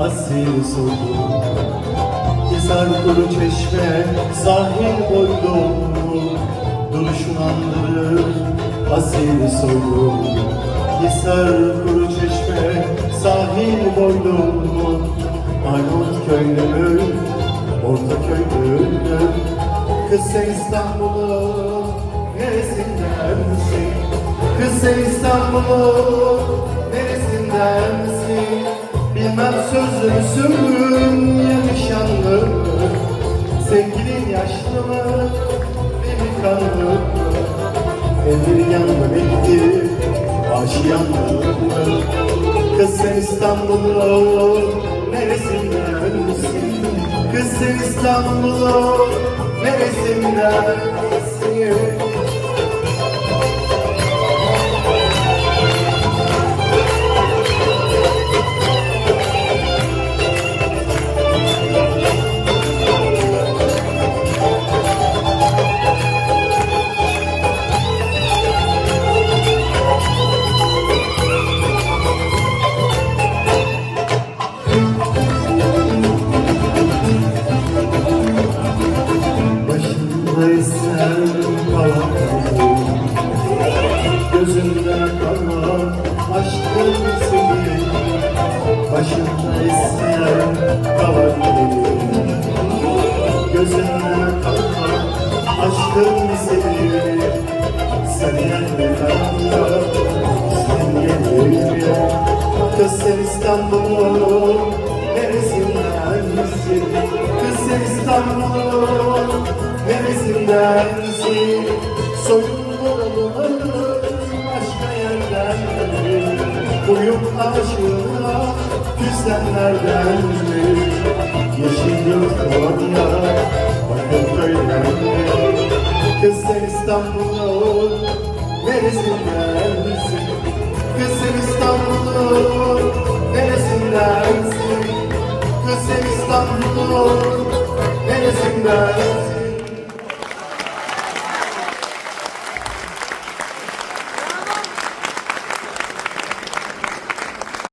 asil soylu Hisar kuru çeşme sahil boylu Duruşun asil soylu Hisar kuru çeşme sahil boylu Arnavut köylü Orta köylü Kız sen İstanbul'un neresindensin? Kız sen İstanbul'un neresindensin? Bilmem sözlü müsün ya nişanlı Sevgilin yaşlı mı delikanlı mı Evleri yandı bitti aşiyanlı mı Kız sen İstanbul'un neresindensin? Kız sen İstanbul'un neresindensin? Gözümde kalan aşkın seni Başında esen kalan Gözümde kalan aşkın seni Sen kalan Sen yerine Kız sen İstanbul'un neresindensin? Kız sen İstanbul'un neresindensin? Soyunmalı başka mi? Uyup aşığına küsenlerden mi? Yeşil yurt Konya, bakın köyden mi? Kız sen İstanbul'un neresindensin? Kız sen İstanbul'un neresindensin? Kız sen İstanbul'un